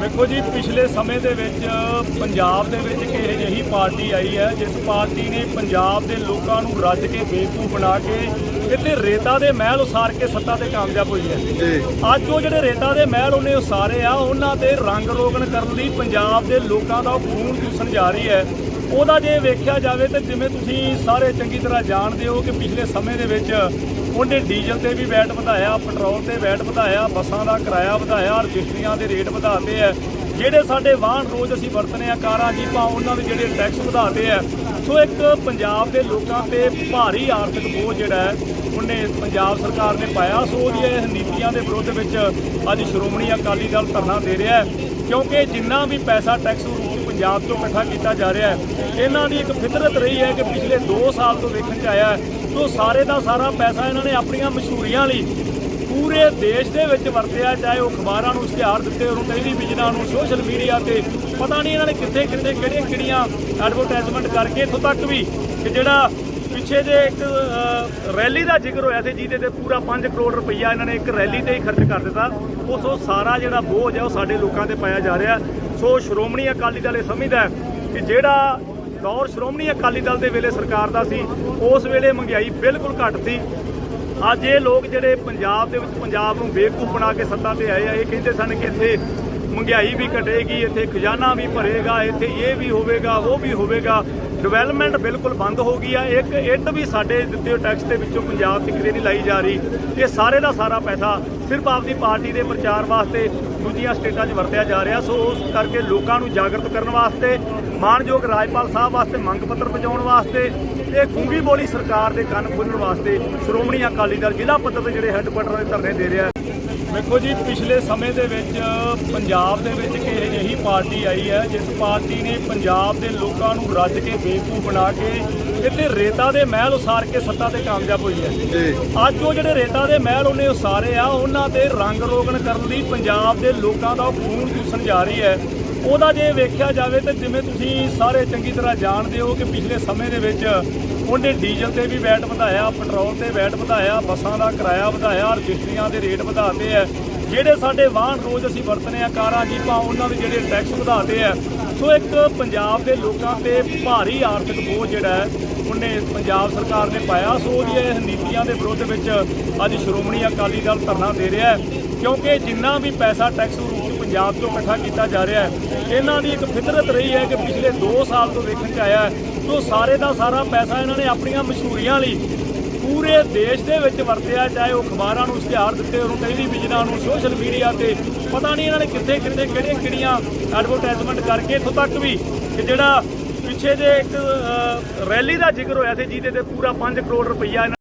ਵੇਖੋ ਜੀ ਪਿਛਲੇ ਸਮੇਂ ਦੇ ਵਿੱਚ ਪੰਜਾਬ ਦੇ ਵਿੱਚ ਇੱਕ ਇਹ ਜਿਹੀ ਪਾਰਟੀ ਆਈ ਹੈ ਜਿਸ ਪਾਰਟੀ ਨੇ ਪੰਜਾਬ ਦੇ ਲੋਕਾਂ ਨੂੰ ਰੱਜ ਕੇ ਬੇਵਕੂਫ ਬਣਾ ਕੇ ਇੱਥੇ ਰੇਤਾ ਦੇ ਮਹਿਲ ਉਸਾਰ ਕੇ ਸੱਤਾ ਤੇ ਕਾਮਯਾਬ ਹੋਈ ਹੈ। ਅੱਜ ਉਹ ਜਿਹੜੇ ਰੇਤਾ ਦੇ ਮਹਿਲ ਉਹਨੇ ਉਸਾਰੇ ਆ ਉਹਨਾਂ ਤੇ ਰੰਗ ਰੋਗਨ ਕਰਨ ਲਈ ਪੰਜਾਬ ਦੇ ਲੋਕਾਂ ਦਾ ਖੂਨ ਚੂਸਣ ਜਾ ਰਹੀ ਹੈ। ਉਹਦਾ ਜੇ ਵੇਖਿਆ ਜਾਵੇ ਤੇ ਜਿਵੇਂ ਤੁਸੀਂ ਸਾਰੇ ਚੰਗੀ ਤਰ੍ਹਾਂ ਜਾਣਦੇ ਹੋ ਕਿ ਪਿਛਲੇ ਸਮੇਂ ਦੇ ਵਿੱਚ ਉਹਨੇ ਡੀਜ਼ਲ ਤੇ ਵੀ ਵੈਟ ਵਧਾਇਆ, ਪੈਟਰੋਲ ਤੇ ਵੈਟ ਵਧਾਇਆ, ਬੱਸਾਂ ਦਾ ਕਿਰਾਇਆ ਵਧਾਇਆ ਰਜਿਸਟਰੀਆਂ ਦੇ ਰੇਟ ਵਧਾਤੇ ਆ। ਜਿਹੜੇ ਸਾਡੇ ਵਾਹਨ ਰੋਜ਼ ਅਸੀਂ ਵਰਤਨੇ ਆ ਕਾਰਾਂ ਜੀਪਾਂ ਉਹਨਾਂ ਦੇ ਜਿਹੜੇ ਟੈਕਸ ਵਧਾਤੇ ਆ। ਸੋ ਇੱਕ ਪੰਜਾਬ ਦੇ ਲੋਕਾਂ ਤੇ ਭਾਰੀ ਆਰਥਿਕ ਬੋਝ ਜਿਹੜਾ ਹੈ, ਉਹਨੇ ਪੰਜਾਬ ਸਰਕਾਰ ਨੇ ਪਾਇਆ। ਸੋ ਉਹਦੀਆਂ ਇਹ ਨੀਤੀਆਂ ਦੇ ਵਿਰੁੱਧ ਵਿੱਚ ਅੱਜ ਸ਼੍ਰੋਮਣੀ ਅਕਾਲੀ ਦਲ ਧਰਨਾ ਦੇ ਰਿਹਾ ਹੈ। ਕਿਉਂਕਿ ਜਿੰਨਾ ਵੀ ਪੈਸਾ ਟੈਕਸ ਪੰਜਾਬ ਤੋਂ ਇਕੱਠਾ ਕੀਤਾ ਜਾ ਰਿਹਾ ਹੈ। ਇਹਨਾਂ ਦੀ ਇੱਕ ਫਿਤਰਤ ਰਹੀ ਹੈ ਕਿ ਪਿਛਲੇ 2 ਸਾਲ ਤੋਂ ਵੇਖਣ ਚ ਆਇਆ ਹੈ ਸੋ ਸਾਰੇ ਦਾ ਸਾਰਾ ਪੈਸਾ ਇਹਨਾਂ ਨੇ ਆਪਣੀਆਂ ਮਸ਼ਹੂਰੀਆਂ ਲਈ ਪੂਰੇ ਦੇਸ਼ ਦੇ ਵਿੱਚ ਵਰਤਿਆ, ਚਾਹੇ ਉਹ ਅਖਬਾਰਾਂ ਨੂੰ ਇਸ਼ਤਿਹਾਰ ਦਿੱਤੇ, ਉਹਨੂੰ ਟੈਲੀਵਿਜ਼ਨਾਂ ਨੂੰ, ਸੋਸ਼ਲ ਮੀਡੀਆ ਤੇ ਪਤਾ ਨਹੀਂ ਇਹਨਾਂ ਨੇ ਕਿੱਥੇ ਕਿੱਥੇ, ਕਿਹੜੀਆਂ ਕਿਹੜੀਆਂ ਐਡਵਰਟਾਈਜ਼ਮੈਂਟ ਕਰਕੇ ਇੱਥੋਂ ਤੱਕ ਵੀ ਕਿ ਜਿਹੜਾ ਪਿੱਛੇ ਜੇ ਇੱਕ ਰੈਲੀ ਦਾ ਜ਼ਿਕਰ ਹੋਇਆ ਸੀ ਜਿਹਦੇ ਤੇ ਪੂਰਾ 5 ਕਰੋੜ ਰੁਪਈਆ ਇਹਨਾਂ ਨੇ ਇੱਕ ਰੈਲੀ ਤੇ ਹੀ ਖਰਚ ਕਰ ਦਿੱਤਾ। ਉਸ, ਉਹ ਸਾਰਾ ਜਿਹੜਾ ਬੋਝ ਹੈ ਉਹ ਸਾਡੇ ਲੋਕਾਂ ਤੇ ਪਾਇਆ ਜਾ ਰਿਹਾ। ਸੋ ਸ਼੍ਰੋਮਣੀ ਅਕਾਲੀ ਦਲ ਇਹ ਸਮਝਦਾ ਕਿ ਜਿਹੜਾ ਦੌਰ ਸ਼੍ਰੋਮਣੀ ਅਕਾਲੀ ਦਲ ਦੇ ਵੇਲੇ ਸਰਕਾਰ ਦਾ ਸੀ, ਉਸ ਵੇਲੇ ਮਹਿੰਗਾਈ ਬਿਲਕੁਲ ਘੱਟ ਸੀ। ਅੱਜ ਇਹ ਲੋਕ ਜਿਹੜੇ ਪੰਜਾਬ ਦੇ ਵਿੱਚ ਪੰਜਾਬ ਨੂੰ ਬੇਵਕੂਫ ਬਣਾ ਕੇ ਸੱਤਾ ਤੇ ਆਏ ਆ, ਇਹ ਕਹਿੰਦੇ ਸਨ ਕਿ ਇੱਥੇ ਮਹਿੰਗਾਈ ਵੀ ਘਟੇਗੀ, ਇੱਥੇ ਖਜ਼ਾਨਾ ਵੀ ਭਰੇਗਾ, ਇੱਥੇ ਇਹ ਵੀ ਹੋਵੇਗਾ, ਉਹ ਵੀ ਹੋਵੇਗਾ। ਡਿਵੈਲਪਮੈਂਟ ਬਿਲਕੁਲ ਬੰਦ ਹੋ ਗਈ ਆ। ਇੱਕ ਇੱਟ ਵੀ ਸਾਡੇ ਦਿੱਤੇ ਟੈਕਸ ਦੇ ਵਿੱਚੋਂ ਪੰਜਾਬ ਤੇ ਕਿਤੇ ਨਹੀਂ ਲਾਈ ਜਾ ਰਹੀ। ਇਹ ਸਾਰੇ ਦਾ ਸਾਰਾ ਪੈਸਾ ਸਿਰਫ ਆਪਦੀ ਪਾਰਟੀ ਦੇ ਪ੍ਰਚਾਰ ਵਾਸਤੇ ਦੂਜੀਆਂ ਸਟੇਟਾਂ 'ਚ ਵਰਤਿਆ ਜਾ ਰਿਹਾ ਸੋ ਉਸ ਕਰਕੇ ਲੋਕਾਂ ਨੂੰ ਜਾਗਰਤ ਕਰਨ ਵਾਸਤੇ ਮਾਨਯੋਗ ਰਾਜਪਾਲ ਸਾਹਿਬ ਵਾਸਤੇ ਮੰਗ ਪੱਤਰ ਪਹੁੰਚਾਉਣ ਵਾਸਤੇ ਤੇ ਖੁੰਗੀ ਬੋਲੀ ਸਰਕਾਰ ਦੇ ਕੰਨ ਖੋਲ੍ਹਣ ਵਾਸਤੇ ਸ਼੍ਰੋਮਣੀ ਅਕਾਲੀ ਦਲ ਜ਼ਿਲ੍ਹਾ ਪੱਧਰ ਤੇ ਜਿਹੜੇ ਹੈੱਡਕੁਆਟਰ ਦੇ ਧਰਨੇ ਦੇ ਰਿਹਾ ਵੇਖੋ ਜੀ ਪਿਛਲੇ ਸਮੇਂ ਦੇ ਵਿੱਚ ਪੰਜਾਬ ਦੇ ਵਿੱਚ ਇੱਕ ਇਹ ਜਿਹੀ ਪਾਰਟੀ ਆਈ ਹੈ ਜਿਸ ਪਾਰਟੀ ਨੇ ਪੰਜਾਬ ਦੇ ਲੋਕਾਂ ਨੂੰ ਰੱਜ ਕੇ ਬੇਵਕੂਫ ਬਣਾ ਕੇ ਇੱਥੇ ਰੇਤਾ ਦੇ ਮਹਿਲ ਉਸਾਰ ਕੇ ਸੱਤਾ ਤੇ ਕਾਮਯਾਬ ਹੋਈ ਹੈ। ਜੀ। ਅੱਜ ਉਹ ਜਿਹੜੇ ਰੇਤਾ ਦੇ ਮਹਿਲ ਉਹਨੇ ਉਸਾਰੇ ਆ ਉਹਨਾਂ ਤੇ ਰੰਗ ਰੋਗਨ ਕਰਨ ਲਈ ਪੰਜਾਬ ਦੇ ਲੋਕਾਂ ਦਾ ਉਹ ਖੂਨ ਚੂਸਣ ਜਾ ਰਹੀ ਹੈ। ਉਹਦਾ ਜੇ ਵੇਖਿਆ ਜਾਵੇ ਤੇ ਜਿਵੇਂ ਤੁਸੀਂ ਸਾਰੇ ਚੰਗੀ ਤਰ੍ਹਾਂ ਜਾਣਦੇ ਹੋ ਕਿ ਪਿਛਲੇ ਸਮੇਂ ਦੇ ਵਿੱਚ ਉਹਨੇ ਡੀਜ਼ਲ ਤੇ ਵੀ ਵੈਟ ਵਧਾਇਆ, ਪੈਟਰੋਲ ਤੇ ਵੈਟ ਵਧਾਇਆ, ਬੱਸਾਂ ਦਾ ਕਿਰਾਇਆ ਵਧਾਇਆ, ਰਜਿਸਟਰੀਆਂ ਦੇ ਰੇਟ ਵਧਾਤੇ ਆ। ਜਿਹੜੇ ਸਾਡੇ ਵਾਹਨ ਰੋਜ਼ ਅਸੀਂ ਵਰਤਨੇ ਆ, ਕਾਰਾਂ ਜੀਪਾਂ ਉਹਨਾਂ ਦੇ ਜਿਹੜੇ ਟੈਕਸ ਵਧਾਤੇ ਆ। ਸੋ ਇੱਕ ਪੰਜਾਬ ਦੇ ਲੋਕਾਂ ਤੇ ਭਾਰੀ ਆਰਥਿਕ ਬੋਝ ਜਿਹੜਾ ਹੈ, ਉਹਨੇ ਪੰਜਾਬ ਸਰਕਾਰ ਨੇ ਪਾਇਆ। ਸੋ ਉਹਦੀਆਂ ਇਹ ਨੀਤੀਆਂ ਦੇ ਵਿਰੁੱਧ ਵਿੱਚ ਅੱਜ ਸ਼੍ਰੋਮਣੀ ਅਕਾਲੀ ਦਲ ਧਰਨਾ ਦੇ ਰਿਹਾ ਹੈ। ਕਿਉਂਕਿ ਜਿੰਨਾ ਵੀ ਪੈਸਾ ਟੈਕਸ ਪੰਜਾਬ ਤੋਂ ਇਕੱਠਾ ਕੀਤਾ ਜਾ ਰਿਹਾ ਹੈ। ਇਹਨਾਂ ਦੀ ਇੱਕ ਫਿਤਰਤ ਰਹੀ ਹੈ ਕਿ ਪਿਛਲੇ 2 ਸਾਲ ਤੋਂ ਵੇਖਣ ਚ ਆਇਆ ਹੈ ਸੋ ਸਾਰੇ ਦਾ ਸਾਰਾ ਪੈਸਾ ਇਹਨਾਂ ਨੇ ਆਪਣੀਆਂ ਮਸ਼ਹੂਰੀਆਂ ਲਈ ਪੂਰੇ ਦੇਸ਼ ਦੇ ਵਿੱਚ ਵਰਤਿਆ, ਚਾਹੇ ਉਹ ਅਖਬਾਰਾਂ ਨੂੰ ਇਸ਼ਤਿਹਾਰ ਦਿੱਤੇ, ਉਹਨੂੰ ਟੈਲੀਵਿਜ਼ਨਾਂ ਨੂੰ, ਸੋਸ਼ਲ ਮੀਡੀਆ ਤੇ ਪਤਾ ਨਹੀਂ ਇਹਨਾਂ ਨੇ ਕਿੱਥੇ ਕਿੱਥੇ, ਕਿਹੜੀਆਂ ਕਿਹੜੀਆਂ ਐਡਵਰਟਾਈਜ਼ਮੈਂਟ ਕਰਕੇ ਇੱਥੋਂ ਤੱਕ ਵੀ ਕਿ ਜਿਹੜਾ ਪਿੱਛੇ ਜੇ ਇੱਕ ਰੈਲੀ ਦਾ ਜ਼ਿਕਰ ਹੋਇਆ ਸੀ, ਜਿਹਦੇ ਤੇ ਪੂਰਾ 5 ਕਰੋੜ ਰੁਪਈਆ ਇਹਨਾਂ